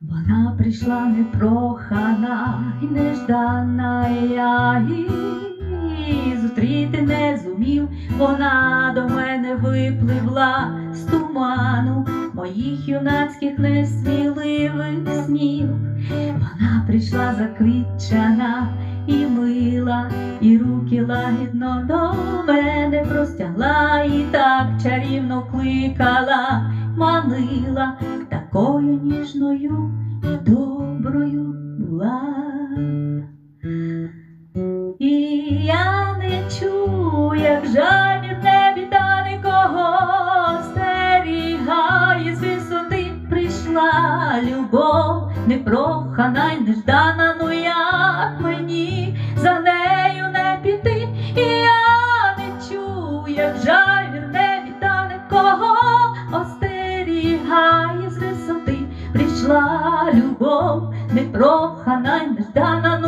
Вона прийшла непрохана і неждана, я її зустріти не зумів. Вона до мене випливла з туману моїх юнацьких несміливих снів. Вона прийшла заквітчана і мила, і руки лагідно до мене простягла, і так чарівно кликала, манила, такою ніжною і доброю була. І я не чую, як жадір в небі та нікого стерігає з висоти прийшла любов, непрохана й неждана, прийшла любов, непрохана й неждана,